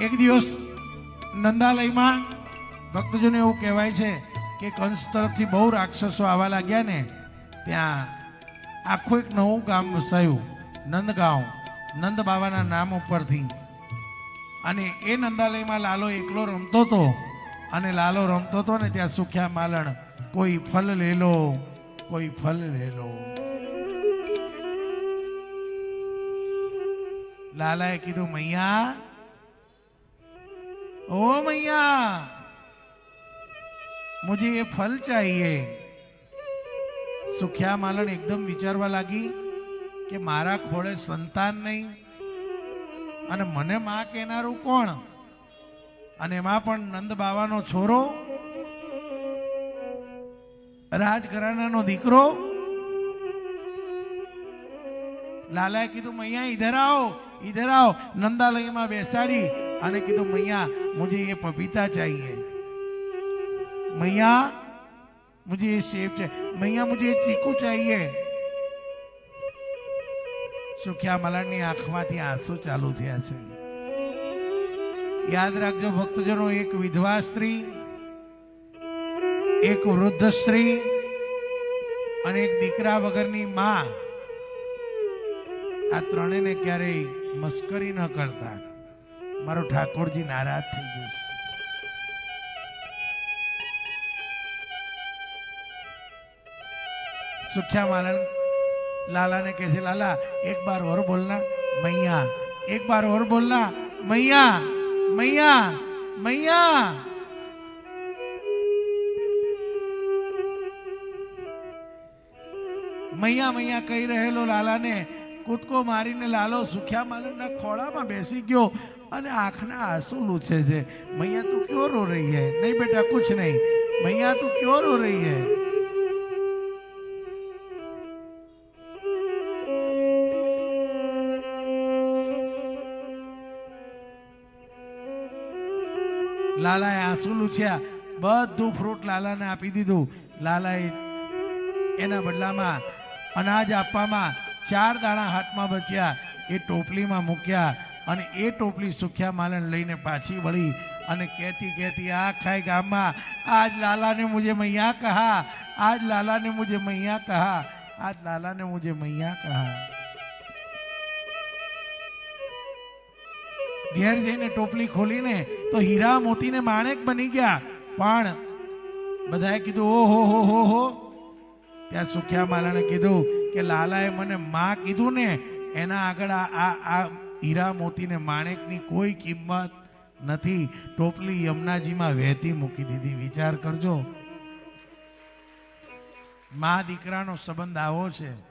એક દિવસ નંદાલયમાં ભક્તજોને એવું કહેવાય છે કે કંસ તરફથી બહુ રાક્ષસો આવવા લાગ્યા ને, ત્યાં આખું એક નવું ગામ વસાયું, નંદગાંવ, નંદ બાબાના નામ ઉપરથી. અને એ નંદાલયમાં લાલો એકલો રમતો હતો અને લાલો રમતો હતો ને ત્યાં સુખ્યા માલણ, કોઈ ફલ લેલો કોઈ ફલ લેલો લાલાએ કીધું, મૈયા ओ मैया मुझे ये फल चाहिए સુખ્યા માલણ એકદમ વિચારવા લાગી કે મારા ખોળે સંતાન નહીં અને મને માં કહેનારું કોણ અને એમાં પણ નંદ બાવાનો છોરો રાજઘરાનાનો દીકરો લાલાએ કીધું મૈયા ઇધર આવો ઇધર આવો નંદાલયમાં બેસાડી અને કીધું, મૈયા मुझे એ पपीता ચાહીએ. મૈયા मुझे ये सेब चाहिए मैया मुझे ये चीकू चाहिए સુખ્યા મલાણની આંખમાંથી આંસુ ચાલુ થયા છે. યાદ રાખજો, ભક્તજનો, એક વિધવા સ્ત્રી, એક વૃદ્ધ સ્ત્રી અને એક દીકરા વગરની મા આ ત્રણેયને ક્યારેય મસ્કરી ન કરતા. મારો ઠાકોરજી નારાજ થઈ જશે સુખ્યા માલણ લાલાને કહે છે, લાલા, એક બાર ઓર બોલના મૈયા, એક બાર ઓર બોલના મૈયા મૈયા મૈયા. મૈયા મૈયા કહી રહેલો લાલાને કૂદકો મારીને લાલો સુખ્યા માલના ખોળામાં બેસી ગયો અને આંખના આંસુ લૂછે છે. મૈયા, તું ક્યો રો રહી હે? નહીં બેટા, કુછ નહીં. મૈયા, તું ક્યો રો રહી હે? લાલાએ આંસુ લૂછ્યા. બધું ફ્રૂટ લાલાને આપી દીધું. લાલાએ એના બદલામાં અનાજ આપવામાં ચાર દાણા હાથમાં બચ્યા એ ટોપલીમાં મૂક્યા અને એ ટોપલી સુખ્યા માલણ લઈને પાછી વળી અને કહેતી કહેતી, આ ખાય ગામમાં, આજ લાલાને મુજે મૈયા કહા, આજ લાલાને મુજે મૈયા કહા, આજ લાલાને મુજે મૈયા કહા. ઘેર જઈને ટોપલી ખોલીને તો હીરા મોતીને માણેક બની ગયા, પણ બધાએ કીધું, ઓહો, હો હો હો. ત્યાં સુખ્યા માલાને કીધું કે લાલાએ મને માં કીધું ને, એના આગળ આ આ હીરા મોતીને માણેકની કોઈ કિંમત નથી. ટોપલી યમુનાજીમાં વહેતી મૂકી દીધી. વિચાર કરજો. મા દીકરાનો સંબંધ આવો છે.